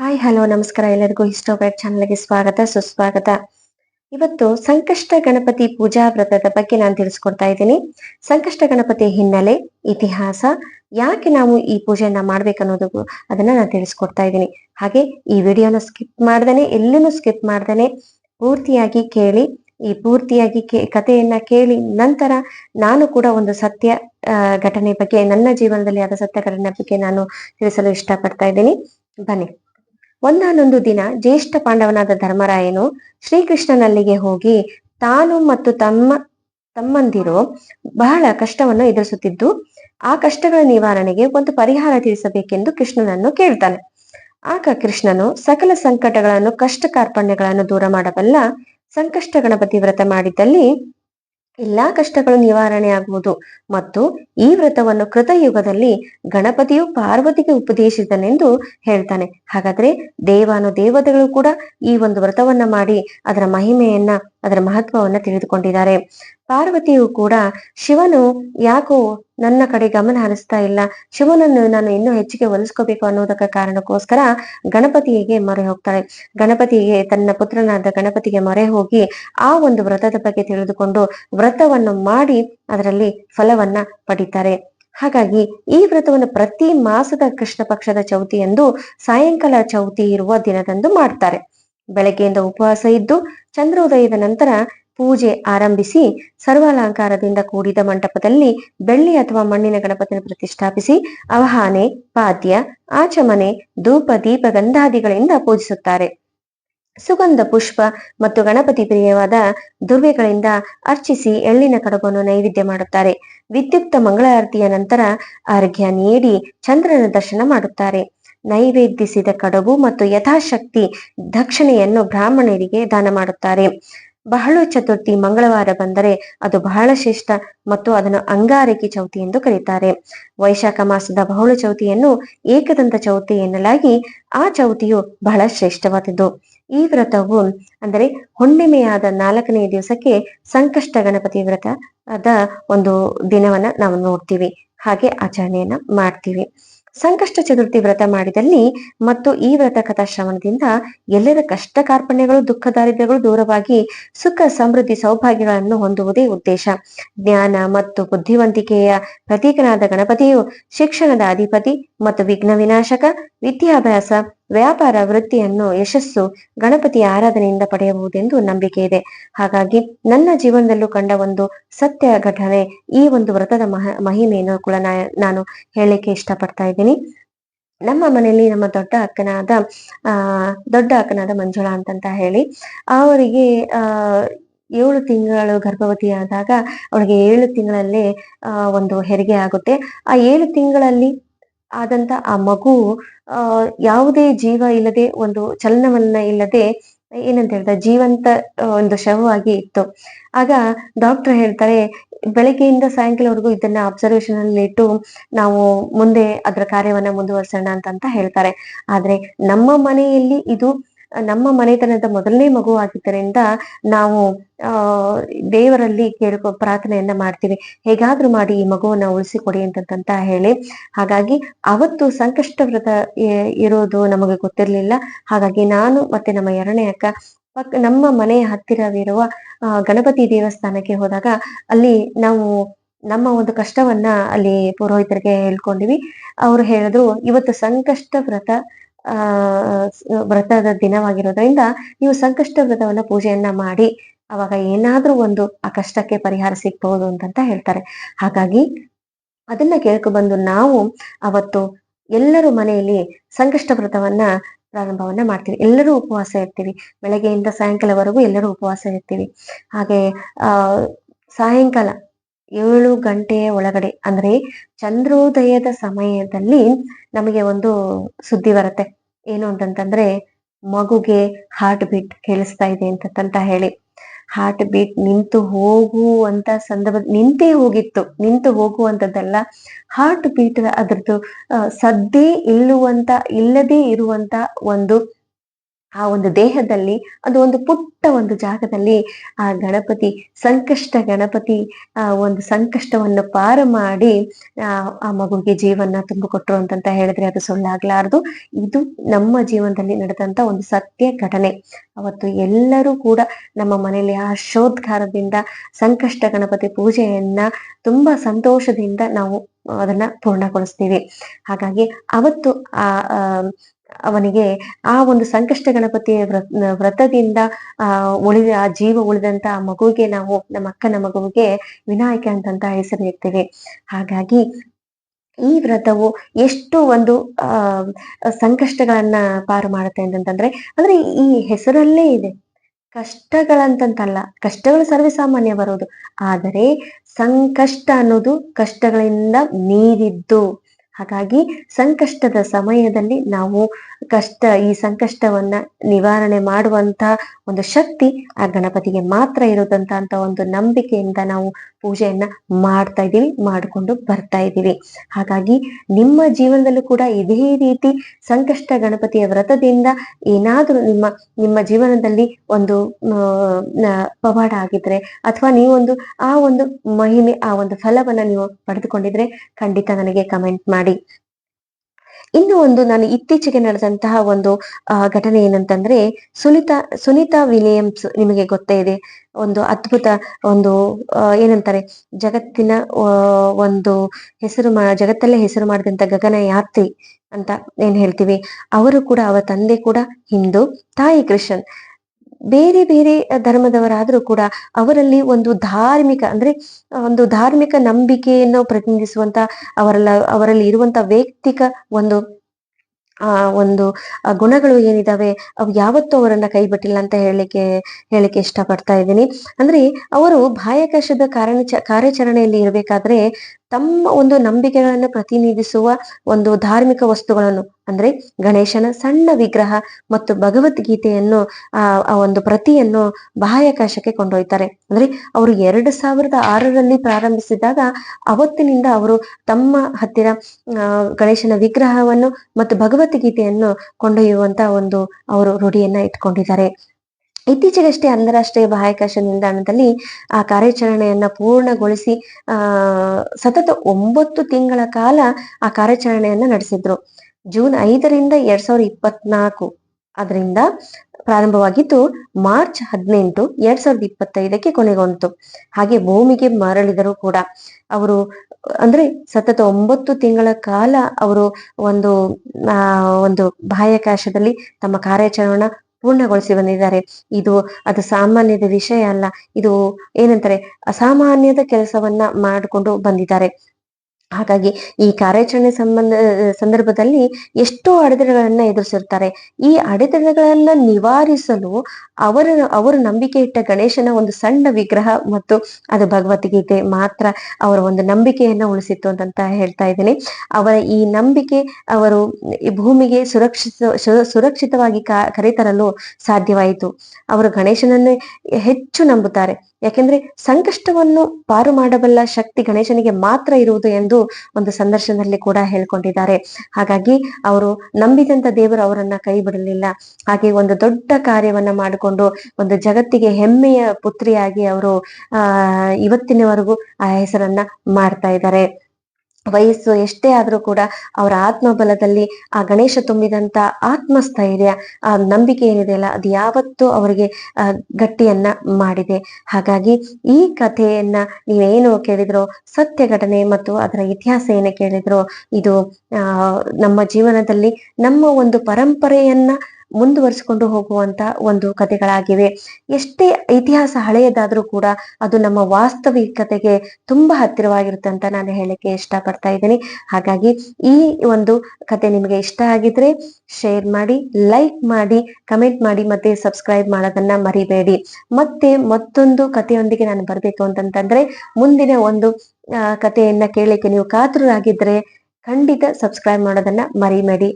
Hi hello ನಮಸ್ಕಾರ. ಎಲ್ಲರಿಗೂ ಹಿಸ್ಟೋಬೈಟ್ ಚಾನಲ್ಗೆ ಸ್ವಾಗತ, ಸುಸ್ವಾಗತ. ಇವತ್ತು ಸಂಕಷ್ಟ ಗಣಪತಿ ಪೂಜಾ ವ್ರತದ ಬಗ್ಗೆ ನಾನು ತಿಳಿಸ್ಕೊಡ್ತಾ ಇದ್ದೀನಿ. ಸಂಕಷ್ಟ ಗಣಪತಿ ಹಿನ್ನೆಲೆ, ಇತಿಹಾಸ, ಯಾಕೆ ನಾವು ಈ ಪೂಜೆಯನ್ನ ಮಾಡ್ಬೇಕನ್ನೋದು ಅದನ್ನ ನಾನು ತಿಳಿಸ್ಕೊಡ್ತಾ ಇದ್ದೀನಿ. ಹಾಗೆ ಈ ವಿಡಿಯೋನ ಸ್ಕಿಪ್ ಮಾಡ್ದೇನೆ ಎಲ್ಲೂ ಸ್ಕಿಪ್ ಮಾಡ್ದೇನೆ, ಪೂರ್ತಿಯಾಗಿ ಕೇಳಿ, ಈ ಪೂರ್ತಿಯಾಗಿ ಕೇ ಕಥೆಯನ್ನ ಕೇಳಿ ನಂತರ ನಾನು ಕೂಡ ಒಂದು ಸತ್ಯ ಘಟನೆ ಬಗ್ಗೆ, ನನ್ನ ಜೀವನದಲ್ಲಿ ಆದ ಸತ್ಯ ಘಟನೆ ಬಗ್ಗೆ ನಾನು ತಿಳಿಸಲು ಇಷ್ಟಪಡ್ತಾ ಇದ್ದೀನಿ. ಬನ್ನಿ. ಒಂದಾನೊಂದು ದಿನ ಜ್ಯೇಷ್ಠ ಪಾಂಡವನಾದ ಧರ್ಮರಾಯನು ಶ್ರೀಕೃಷ್ಣನಲ್ಲಿಗೆ ಹೋಗಿ ತಾನು ಮತ್ತು ತಮ್ಮ ತಮ್ಮಂದಿರು ಬಹಳ ಕಷ್ಟವನ್ನು ಎದುರಿಸುತ್ತಿದ್ದು, ಆ ಕಷ್ಟಗಳ ನಿವಾರಣೆಗೆ ಒಂದು ಪರಿಹಾರ ತಿಳಿಸಬೇಕೆಂದು ಕೃಷ್ಣನನ್ನು ಕೇಳ್ತಾನೆ. ಆಗ ಕೃಷ್ಣನು ಸಕಲ ಸಂಕಟಗಳನ್ನು ಕಷ್ಟ ಕಾರ್ಪಣ್ಯಗಳನ್ನು ದೂರ ಮಾಡಬಲ್ಲ ಸಂಕಷ್ಟ ಗಣಪತಿ ವ್ರತ ಮಾಡಿದ್ದಲ್ಲಿ ಎಲ್ಲಾ ಕಷ್ಟಗಳು ನಿವಾರಣೆ ಆಗುವುದು ಮತ್ತು ಈ ವ್ರತವನ್ನು ಕೃತಯುಗದಲ್ಲಿ ಗಣಪತಿಯು ಪಾರ್ವತಿಗೆ ಉಪದೇಶಿಸಿದನೆಂದು ಹೇಳ್ತಾನೆ. ಹಾಗಾದ್ರೆ ದೇವಾನು ದೇವತೆಗಳು ಕೂಡ ಈ ಒಂದು ವ್ರತವನ್ನ ಮಾಡಿ ಅದರ ಮಹಿಮೆಯನ್ನ ಅದರ ಮಹತ್ವವನ್ನ ತಿಳಿದುಕೊಂಡಿದ್ದಾರೆ. ಪಾರ್ವತಿಯು ಕೂಡ ಶಿವನು ಯಾಕೋ ನನ್ನ ಕಡೆ ಗಮನ ಹರಿಸ್ತಾ ಇಲ್ಲ. ಶಿವನನ್ನು ನಾನು ಇನ್ನೂ ಹೆಚ್ಚಿಗೆ ಒಲಿಸ್ಕೋಬೇಕು ಅನ್ನೋದಕ್ಕೆ ಕಾರಣಕ್ಕೋಸ್ಕರ ಗಣಪತಿಗೆ ಮೊರೆ ಹೋಗ್ತಾಳೆ. ಗಣಪತಿಗೆ, ತನ್ನ ಪುತ್ರನಾದ ಗಣಪತಿಗೆ ಮೊರೆ ಹೋಗಿ ಆ ಒಂದು ವ್ರತದ ಬಗ್ಗೆ ತಿಳಿದುಕೊಂಡು ವ್ರತವನ್ನು ಮಾಡಿ ಅದರಲ್ಲಿ ಫಲವನ್ನ ಪಡಿತಾರೆ. ಹಾಗಾಗಿ ಈ ವ್ರತವನ್ನು ಪ್ರತಿ ಮಾಸದ ಕೃಷ್ಣ ಪಕ್ಷದ ಚೌತಿ ಎಂದು ಸಾಯಂಕಾಲ ಚೌತಿ ಇರುವ ದಿನದಂದು ಮಾಡ್ತಾರೆ. ಬೆಳಗ್ಗೆಯಿಂದ ಉಪವಾಸ ಇದ್ದು ಚಂದ್ರೋದಯದ ನಂತರ ಪೂಜೆ ಆರಂಭಿಸಿ ಸರ್ವಾಲಂಕಾರದಿಂದ ಕೂಡಿದ ಮಂಟಪದಲ್ಲಿ ಬೆಳ್ಳಿ ಅಥವಾ ಮಣ್ಣಿನ ಗಣಪತಿಯನ್ನು ಪ್ರತಿಷ್ಠಾಪಿಸಿ ಅವಹಾನೆ ಪಾದ್ಯ, ಆಚಮನೆ, ಧೂಪ, ದೀಪ, ಗಂಧಾದಿಗಳಿಂದ ಪೂಜಿಸುತ್ತಾರೆ. ಸುಗಂಧ, ಪುಷ್ಪ ಮತ್ತು ಗಣಪತಿ ಪ್ರಿಯವಾದ ದುರ್ವೆಗಳಿಂದ ಅರ್ಚಿಸಿ ಎಳ್ಳಿನ ಕಡಬನ್ನು ನೈವೇದ್ಯ ಮಾಡುತ್ತಾರೆ. ವಿದ್ಯುಕ್ತ ಮಂಗಳಾರತಿಯ ನಂತರ ಅರ್ಘ್ಯ ನೀಡಿ ಚಂದ್ರನ ದರ್ಶನ ಮಾಡುತ್ತಾರೆ. ನೈವೇದ್ಯಿಸಿದ ಕಡಬು ಮತ್ತು ಯಥಾಶಕ್ತಿ ದಕ್ಷಿಣೆಯನ್ನು ಬ್ರಾಹ್ಮಣರಿಗೆ ದಾನ ಮಾಡುತ್ತಾರೆ. ಬಹಳ ಚತುರ್ಥಿ ಮಂಗಳವಾರ ಬಂದರೆ ಅದು ಬಹಳ ಶ್ರೇಷ್ಠ ಮತ್ತು ಅದನ್ನು ಅಂಗಾರಕಿ ಚೌತಿ ಎಂದು ಕರೀತಾರೆ. ವೈಶಾಖ ಮಾಸದ ಬಹುಳ ಚೌತಿಯನ್ನು ಏಕದಂತ ಚೌತಿ ಎನ್ನಲಾಗಿ ಆ ಚೌತಿಯು ಬಹಳ ಶ್ರೇಷ್ಠವಾದದ್ದು. ಈ ವ್ರತವು ಅಂದರೆ ಹುಣ್ಣಿಮೆಯಾದ ನಾಲ್ಕನೇ ದಿವಸಕ್ಕೆ ಸಂಕಷ್ಟ ಗಣಪತಿ ವ್ರತ ಅದ ಒಂದು ದಿನವನ್ನ ನಾವು ನೋಡ್ತೀವಿ. ಹಾಗೆ ಆಚರಣೆಯನ್ನ ಮಾಡ್ತೀವಿ. ಸಂಕಷ್ಟ ಚತುರ್ಥಿ ವ್ರತ ಮಾಡಿದಲ್ಲಿ ಮತ್ತು ಈ ವ್ರತ ಕಥಾ ಶ್ರವಣದಿಂದ ಎಲ್ಲರ ಕಷ್ಟ ಕಾರ್ಪಣ್ಯಗಳು, ದುಃಖ ದಾರಿದ್ರ್ಯಗಳು ದೂರವಾಗಿ ಸುಖ, ಸಮೃದ್ಧಿ, ಸೌಭಾಗ್ಯಗಳನ್ನು ಹೊಂದುವುದೇ ಉದ್ದೇಶ. ಜ್ಞಾನ ಮತ್ತು ಬುದ್ಧಿವಂತಿಕೆಯ ಪ್ರತೀಕನಾದ ಗಣಪತಿಯು ಶಿಕ್ಷಣದ ಅಧಿಪತಿ ಮತ್ತು ವಿಘ್ನ ವಿನಾಶಕ ವಿದ್ಯಾಭ್ಯಾಸ ವ್ಯಾಪಾರ ವೃತ್ತಿಯನ್ನು ಯಶಸ್ಸು ಗಣಪತಿಯ ಆರಾಧನೆಯಿಂದ ಪಡೆಯಬಹುದೆಂದು ನಂಬಿಕೆ ಇದೆ. ಹಾಗಾಗಿ ನನ್ನ ಜೀವನದಲ್ಲೂ ಕಂಡ ಒಂದು ಸತ್ಯ ಘಟನೆ ಈ ಒಂದು ವ್ರತದ ಮಹ, ಮಹಿಮೆಯನ್ನು ಕೂಡ ನಾನು ಹೇಳಲಿಕ್ಕೆ ಇಷ್ಟಪಡ್ತಾ ಇದ್ದೀನಿ. ನಮ್ಮ ಮನೆಯಲ್ಲಿ ನಮ್ಮ ದೊಡ್ಡ ಅಕ್ಕನಾದ, ಆ, ದೊಡ್ಡ ಅಕ್ಕನಾದ ಮಂಜುಳಾ ಅಂತಂತ ಹೇಳಿ, ಅವರಿಗೆ ಏಳು ತಿಂಗಳು ಗರ್ಭವತಿಯಾದಾಗ ಅವಳಿಗೆ ಏಳು ತಿಂಗಳಲ್ಲೇ ಒಂದು ಹೆರಿಗೆ ಆಗುತ್ತೆ. ಆ ಏಳು ತಿಂಗಳಲ್ಲಿ ಆದಂತ ಆ ಮಗು, ಆ, ಯಾವುದೇ ಜೀವ ಇಲ್ಲದೆ ಒಂದು ಚಲನವಲನ ಇಲ್ಲದೆ ಏನಂತ ಹೇಳ್ತಾರೆ ಜೀವಂತ ಒಂದು ಶವವಾಗಿ ಇತ್ತು. ಆಗ ಡಾಕ್ಟರ್ ಹೇಳ್ತಾರೆ, ಬೆಳಗ್ಗೆಯಿಂದ ಸಾಯಂಕಾಲವರೆಗೂ ಇದನ್ನ ಅಬ್ಸರ್ವೇಷನ್ ಅಲ್ಲಿ ಇಟ್ಟು ನಾವು ಮುಂದೆ ಅದರ ಕಾರ್ಯವನ್ನ ಮುಂದುವರ್ಸೋಣ ಅಂತ ಹೇಳ್ತಾರೆ. ಆದ್ರೆ ನಮ್ಮ ಮನೆಯಲ್ಲಿ ಇದು ನಮ್ಮ ಮನೆತನದ ಮೊದಲನೇ ಮಗು ಆಗಿದ್ದರಿಂದ ನಾವು ದೇವರಲ್ಲಿ ಕೇಳ್ಕೊ, ಪ್ರಾರ್ಥನೆಯನ್ನ ಮಾಡ್ತೀವಿ. ಹೇಗಾದ್ರೂ ಮಾಡಿ ಈ ಮಗುವನ್ನ ಉಳಿಸಿಕೊಡಿ ಅಂತಂತ ಹೇಳಿ. ಹಾಗಾಗಿ ಅವತ್ತು ಸಂಕಷ್ಟ ವ್ರತ ಇರೋದು ನಮಗೆ ಗೊತ್ತಿರ್ಲಿಲ್ಲ. ಹಾಗಾಗಿ ನಾನು ಮತ್ತೆ ನಮ್ಮ ಎರಡನೇ ಅಕ್ಕ, ಪಕ್, ನಮ್ಮ ಮನೆಯ ಹತ್ತಿರವಿರುವ ಗಣಪತಿ ದೇವಸ್ಥಾನಕ್ಕೆ ಹೋದಾಗ ಅಲ್ಲಿ ನಾವು ನಮ್ಮ ಒಂದು ಕಷ್ಟವನ್ನ ಅಲ್ಲಿ ಪುರೋಹಿತರಿಗೆ ಹೇಳ್ಕೊಂಡಿವಿ. ಅವ್ರು ಹೇಳಿದ್ರು, ಇವತ್ತು ಸಂಕಷ್ಟ ವ್ರತ ಆ ವ್ರತದ ದಿನವಾಗಿರೋದ್ರಿಂದ ನೀವು ಸಂಕಷ್ಟ ವ್ರತವನ್ನ ಪೂಜೆಯನ್ನ ಮಾಡಿ, ಅವಾಗ ಏನಾದ್ರೂ ಒಂದು ಆ ಕಷ್ಟಕ್ಕೆ ಪರಿಹಾರ ಸಿಗ್ಬಹುದು ಅಂತ ಹೇಳ್ತಾರೆ. ಹಾಗಾಗಿ ಅದನ್ನ ಕೇಳ್ಕೊಬಂದು ನಾವು ಅವತ್ತು ಎಲ್ಲರೂ ಮನೆಯಲ್ಲಿ ಸಂಕಷ್ಟ ವ್ರತವನ್ನ ಪ್ರಾರಂಭವನ್ನ ಮಾಡ್ತೀವಿ. ಎಲ್ಲರೂ ಉಪವಾಸ ಇರ್ತೀವಿ. ಬೆಳಗ್ಗೆಯಿಂದ ಸಾಯಂಕಾಲವರೆಗೂ ಎಲ್ಲರೂ ಉಪವಾಸ ಇರ್ತೀವಿ. ಹಾಗೆ, ಆ, ಸಾಯಂಕಾಲ ಏಳು ಗಂಟೆಯ ಒಳಗಡೆ, ಅಂದ್ರೆ ಚಂದ್ರೋದಯದ ಸಮಯದಲ್ಲಿ ನಮಗೆ ಒಂದು ಸುದ್ದಿ ಬರುತ್ತೆ. ಏನು ಅಂತಂತಂದ್ರೆ ಮಗುಗೆ ಹಾರ್ಟ್ ಬೀಟ್ ಕೇಳಿಸ್ತಾ ಇದೆ ಅಂತಂತ ಹೇಳಿ. ಹಾರ್ಟ್ ಬೀಟ್ ನಿಂತು ಹೋಗುವಂತ ಸಂದರ್ಭ, ನಿಂತೇ ಹೋಗಿತ್ತು, ನಿಂತು ಹೋಗುವಂತದ್ದಲ್ಲ. ಹಾರ್ಟ್ ಬೀಟ್ ಅದರದ್ದು ಸದ್ದೇ ಇಲ್ಲುವಂತ, ಇಲ್ಲದೆ ಇರುವಂತ ಒಂದು ಆ ಒಂದು ದೇಹದಲ್ಲಿ, ಅದು ಒಂದು ಪುಟ್ಟ ಒಂದು ಜಾಗದಲ್ಲಿ ಆ ಗಣಪತಿ ಸಂಕಷ್ಟ ಗಣಪತಿ, ಆ ಒಂದು ಸಂಕಷ್ಟವನ್ನು ಪಾರ ಮಾಡಿ, ಆ ಮಗುವಿಗೆ ಜೀವನ ತುಂಬಿಕೊಟ್ರು ಅಂತಂತ ಹೇಳಿದ್ರೆ ಅದು ಸುಳ್ಳಾಗ್ಲಾರ್ದು. ಇದು ನಮ್ಮ ಜೀವನದಲ್ಲಿ ನಡೆದಂತ ಒಂದು ಸತ್ಯ ಘಟನೆ. ಅವತ್ತು ಎಲ್ಲರೂ ಕೂಡ ನಮ್ಮ ಮನೆಯಲ್ಲಿ ಆ ಶೋದ್ಗಾರದಿಂದ, ಸಂಕಷ್ಟ ಗಣಪತಿ ಪೂಜೆಯನ್ನ ತುಂಬಾ ಸಂತೋಷದಿಂದ ನಾವು ಅದನ್ನ ಪೂರ್ಣಗೊಳಿಸ್ತೀವಿ. ಹಾಗಾಗಿ ಅವತ್ತು ಆ ಅವನಿಗೆ ಆ ಒಂದು ಸಂಕಷ್ಟ ಗಣಪತಿಯ ವ್ರತದಿಂದ, ಆ, ಉಳಿದ, ಆ ಜೀವ ಉಳಿದಂತ ಆ ಮಗುವಿಗೆ ನಾವು, ನಮ್ಮ ಅಕ್ಕನ ಮಗುವಿಗೆ ವಿನಾಯಕ ಅಂತಂತ ಹೆಸರಿಡ್ತೇವೆ. ಹಾಗಾಗಿ ಈ ವ್ರತವು ಎಷ್ಟು ಒಂದು ಸಂಕಷ್ಟಗಳನ್ನ ಪಾರು ಮಾಡುತ್ತೆ ಅಂತಂತಂದ್ರೆ, ಅಂದ್ರೆ ಈ ಹೆಸರಲ್ಲೇ ಇದೆ. ಕಷ್ಟಗಳಂತಂತಲ್ಲ, ಕಷ್ಟಗಳು ಸರ್ವೇ ಸಾಮಾನ್ಯ ಬರೋದು. ಆದರೆ ಸಂಕಷ್ಟ ಅನ್ನೋದು ಕಷ್ಟಗಳಿಂದ ಮೀರಿದ್ದು. ಹಾಗಾಗಿ ಸಂಕಷ್ಟದ ಸಮಯದಲ್ಲಿ ನಾವು ಕಷ್ಟ, ಈ ಸಂಕಷ್ಟವನ್ನ ನಿವಾರಣೆ ಮಾಡುವಂತ ಒಂದು ಶಕ್ತಿ ಆ ಗಣಪತಿಗೆ ಮಾತ್ರ ಇರೋದಂತ ಅಂತ ಒಂದು ನಂಬಿಕೆಯಿಂದ ನಾವು ಪೂಜೆಯನ್ನ ಮಾಡ್ತಾ ಇದ್ದೀವಿ, ಮಾಡಿಕೊಂಡು ಬರ್ತಾ ಇದ್ದೀವಿ. ಹಾಗಾಗಿ ನಿಮ್ಮ ಜೀವನದಲ್ಲೂ ಕೂಡ ಇದೇ ರೀತಿ ಸಂಕಷ್ಟ ಗಣಪತಿಯ ವ್ರತದಿಂದ ಏನಾದ್ರೂ ನಿಮ್ಮ ನಿಮ್ಮ ಜೀವನದಲ್ಲಿ ಒಂದು ಪವಾಡ ಆಗಿದ್ರೆ ಅಥವಾ ನೀವೊಂದು ಆ ಒಂದು ಮಹಿಮೆ, ಆ ಒಂದು ಫಲವನ್ನ ನೀವು ಪಡೆದುಕೊಂಡಿದ್ರೆ ಖಂಡಿತ ನನಗೆ ಕಮೆಂಟ್ ಮಾಡಿ. ಇನ್ನು ಒಂದು ನಾನು ಇತ್ತೀಚೆಗೆ ನಡೆದಂತಹ ಒಂದು ಘಟನೆ ಏನಂತಂದ್ರೆ ಸುನಿತಾ ಸುನಿತಾ ವಿಲಿಯಮ್ಸ್ ನಿಮಗೆ ಗೊತ್ತೇ ಇದೆ. ಒಂದು ಅದ್ಭುತ ಒಂದು ಏನಂತಾರೆ ಜಗತ್ತಿನ ಒಂದು ಹೆಸರು ಮಾ, ಜಗತ್ತಲ್ಲೇ ಹೆಸರು ಮಾಡಿದಂತ ಗಗನ ಯಾತ್ರಿ ಅಂತ ಏನ್ ಹೇಳ್ತೀವಿ. ಅವರು ಕೂಡ, ಅವರ ತಂದೆ ಕೂಡ ಹಿಂದೂ. ತಾಯಿ ಕ್ರಿಶ್ಚನ್ ಬೇರೆ ಬೇರೆ ಧರ್ಮದವರಾದರೂ ಕೂಡ ಅವರಲ್ಲಿ ಒಂದು ಧಾರ್ಮಿಕ ಅಂದ್ರೆ ಒಂದು ಧಾರ್ಮಿಕ ನಂಬಿಕೆಯನ್ನು ಪ್ರತಿನಿಧಿಸುವಂತ ಅವರಲ್ಲ, ಅವರಲ್ಲಿ ಇರುವಂತ ವೈಯಕ್ತಿಕ ಒಂದು, ಆ, ಒಂದು ಗುಣಗಳು ಏನಿದಾವೆ, ಅವು ಯಾವತ್ತೂ ಅವರನ್ನ ಕೈಬಿಟ್ಟಿಲ್ಲ ಅಂತ ಹೇಳಲಿಕ್ಕೆ ಹೇಳಲಿಕ್ಕೆ ಇಷ್ಟಪಡ್ತಾ ಇದ್ದೀನಿ. ಅಂದ್ರೆ, ಅವರು ಬಾಹ್ಯಾಕಾಶದ ಕಾರ್ಯ ಕಾರ್ಯಾಚರಣೆಯಲ್ಲಿ ಇರಬೇಕಾದ್ರೆ ತಮ್ಮ ಒಂದು ನಂಬಿಕೆಗಳನ್ನು ಪ್ರತಿನಿಧಿಸುವ ಒಂದು ಧಾರ್ಮಿಕ ವಸ್ತುಗಳನ್ನು, ಅಂದ್ರೆ ಗಣೇಶನ ಸಣ್ಣ ವಿಗ್ರಹ ಮತ್ತು ಭಗವದ್ಗೀತೆಯನ್ನು, ಆ ಒಂದು ಪ್ರತಿಯನ್ನು ಬಾಹ್ಯಾಕಾಶಕ್ಕೆ ಕೊಂಡೊಯ್ತಾರೆ. ಅಂದ್ರೆ ಅವರು ಎರಡು ಸಾವಿರದ ಆರರಲ್ಲಿ ಪ್ರಾರಂಭಿಸಿದಾಗ ಅವತ್ತಿನಿಂದ ಅವರು ತಮ್ಮ ಹತ್ತಿರ ಗಣೇಶನ ವಿಗ್ರಹವನ್ನು ಮತ್ತು ಭಗವದ್ಗೀತೆಯನ್ನು ಕೊಂಡೊಯ್ಯುವಂತ ಒಂದು ಅವರು ರೂಢಿಯನ್ನ ಇಟ್ಕೊಂಡಿದ್ದಾರೆ. ಇತ್ತೀಚೆಗಷ್ಟೇ ಅಂತಾರಾಷ್ಟ್ರೀಯ ಬಾಹ್ಯಾಕಾಶ ನಿಲ್ದಾಣದಲ್ಲಿ ಆ ಕಾರ್ಯಾಚರಣೆಯನ್ನ ಪೂರ್ಣಗೊಳಿಸಿ, ಆ, ಸತತ ಒಂಬತ್ತು ತಿಂಗಳ ಕಾಲ ಆ ಕಾರ್ಯಾಚರಣೆಯನ್ನ ನಡೆಸಿದ್ರು. ಜೂನ್ ಐದರಿಂದ ಎರಡ್ ಸಾವಿರದ ಇಪ್ಪತ್ನಾಲ್ಕು ಅದರಿಂದ ಪ್ರಾರಂಭವಾಗಿದ್ದು, ಮಾರ್ಚ್ ಹದಿನೆಂಟು ಎರಡ್ ಸಾವಿರದ ಇಪ್ಪತ್ತೈದಕ್ಕೆ ಕೊನೆಗೊಂಡಿತು ಹಾಗೆ ಭೂಮಿಗೆ ಮರಳಿದರು ಕೂಡ ಅವರು, ಅಂದ್ರೆ ಸತತ ಒಂಬತ್ತು ತಿಂಗಳ ಕಾಲ ಅವರು ಒಂದು ಒಂದು ಬಾಹ್ಯಾಕಾಶದಲ್ಲಿ ತಮ್ಮ ಕಾರ್ಯಾಚರಣೆ ಪೂರ್ಣಗೊಳಿಸಿ ಬಂದಿದ್ದಾರೆ. ಇದು ಅದು ಸಾಮಾನ್ಯದ ವಿಷಯ ಅಲ್ಲ. ಇದು ಏನಂತಾರೆ ಅಸಾಮಾನ್ಯದ ಕೆಲಸವನ್ನ ಮಾಡಿಕೊಂಡು ಬಂದಿದ್ದಾರೆ. ಹಾಗಾಗಿ ಈ ಕಾರ್ಯಾಚರಣೆ ಸಂಬಂಧ, ಸಂದರ್ಭದಲ್ಲಿ ಎಷ್ಟೋ ಅಡೆತಡೆಗಳನ್ನ ಎದುರಿಸಿರ್ತಾರೆ. ಈ ಅಡೆತಡೆಗಳನ್ನ ನಿವಾರಿಸಲು ಅವರ, ಅವರು ನಂಬಿಕೆ ಇಟ್ಟ ಗಣೇಶನ ಒಂದು ಸಣ್ಣ ವಿಗ್ರಹ ಮತ್ತು ಅದು ಭಗವದ್ಗೀತೆ ಮಾತ್ರ ಅವರ ಒಂದು ನಂಬಿಕೆಯನ್ನ ಉಳಿಸಿತ್ತು ಅಂತ ಹೇಳ್ತಾ ಇದ್ದೀನಿ. ಅವರ ಈ ನಂಬಿಕೆ ಅವರು ಭೂಮಿಗೆ ಸುರಕ್ಷಿತ ಸುರಕ್ಷಿತವಾಗಿ ಕರೆತರಲು ಸಾಧ್ಯವಾಯಿತು. ಅವರು ಗಣೇಶನನ್ನೇ ಹೆಚ್ಚು ನಂಬುತ್ತಾರೆ. ಯಾಕೆಂದ್ರೆ ಸಂಕಷ್ಟವನ್ನು ಪಾರು ಮಾಡಬಲ್ಲ ಶಕ್ತಿ ಗಣೇಶನಿಗೆ ಮಾತ್ರ ಇರುವುದು ಎಂದು ಒಂದು ಸಂದರ್ಶನದಲ್ಲಿ ಕೂಡ ಹೇಳ್ಕೊಂಡಿದ್ದಾರೆ. ಹಾಗಾಗಿ ಅವರು ನಂಬಿದಂತ ದೇವರು ಅವರನ್ನ ಕೈ ಬಿಡಲಿಲ್ಲ. ಹಾಗೆ ಒಂದು ದೊಡ್ಡ ಕಾರ್ಯವನ್ನ ಮಾಡಿಕೊಂಡು ಒಂದು ಜಗತ್ತಿಗೆ ಹೆಮ್ಮೆಯ ಪುತ್ರಿಯಾಗಿ ಅವರು, ಆ, ಇವತ್ತಿನವರೆಗೂ ಆ ಹೆಸರನ್ನ ಮಾಡ್ತಾ ಇದ್ದಾರೆ. ವಯಸ್ಸು ಎಷ್ಟೇ ಆದ್ರೂ ಕೂಡ ಅವರ ಆತ್ಮಬಲದಲ್ಲಿ ಆ ಗಣೇಶ ತುಂಬಿದಂತ ಆತ್ಮಸ್ಥೈರ್ಯ, ಆ ನಂಬಿಕೆ ಏನಿದೆಯಲ್ಲ ಅದು ಯಾವತ್ತೂ ಅವರಿಗೆ ಗಟ್ಟಿಯನ್ನ ಮಾಡಿದೆ. ಹಾಗಾಗಿ ಈ ಕಥೆಯನ್ನ ನೀವೇನು ಕೇಳಿದ್ರೋ, ಸತ್ಯ ಘಟನೆ ಮತ್ತು ಅದರ ಇತಿಹಾಸ ಏನೇ ಕೇಳಿದ್ರೋ, ಇದು ನಮ್ಮ ಜೀವನದಲ್ಲಿ ನಮ್ಮ ಒಂದು ಪರಂಪರೆಯನ್ನ ಮುಂದುವರಿಸಿಕೊಂಡು ಹೋಗುವಂತ ಒಂದು ಕಥೆಗಳಾಗಿವೆ. ಎಷ್ಟೇ ಇತಿಹಾಸ ಹಳೆಯದಾದ್ರೂ ಕೂಡ ಅದು ನಮ್ಮ ವಾಸ್ತವಿಕತೆಗೆ ತುಂಬಾ ಹತ್ತಿರವಾಗಿರುತ್ತೆ ಅಂತ ನಾನು ಹೇಳಕ್ಕೆ ಇಷ್ಟಪಡ್ತಾ ಇದ್ದೀನಿ. ಹಾಗಾಗಿ ಈ ಒಂದು ಕತೆ ನಿಮಗೆ ಇಷ್ಟ ಆಗಿದ್ರೆ ಶೇರ್ ಮಾಡಿ, ಲೈಕ್ ಮಾಡಿ, ಕಮೆಂಟ್ ಮಾಡಿ ಮತ್ತೆ ಸಬ್ಸ್ಕ್ರೈಬ್ ಮಾಡೋದನ್ನ ಮರಿಬೇಡಿ. ಮತ್ತೆ ಮತ್ತೊಂದು ಕಥೆಯೊಂದಿಗೆ ನಾನು ಬರ್ಬೇಕು ಅಂತಂತಂದ್ರೆ ಮುಂದಿನ ಒಂದು ಕಥೆಯನ್ನ ಕೇಳಲಿಕ್ಕೆ ನೀವು ಕಾತುರಾಗಿದ್ರೆ ಖಂಡಿತ ಸಬ್ಸ್ಕ್ರೈಬ್ ಮಾಡೋದನ್ನ ಮರಿಬೇಡಿ.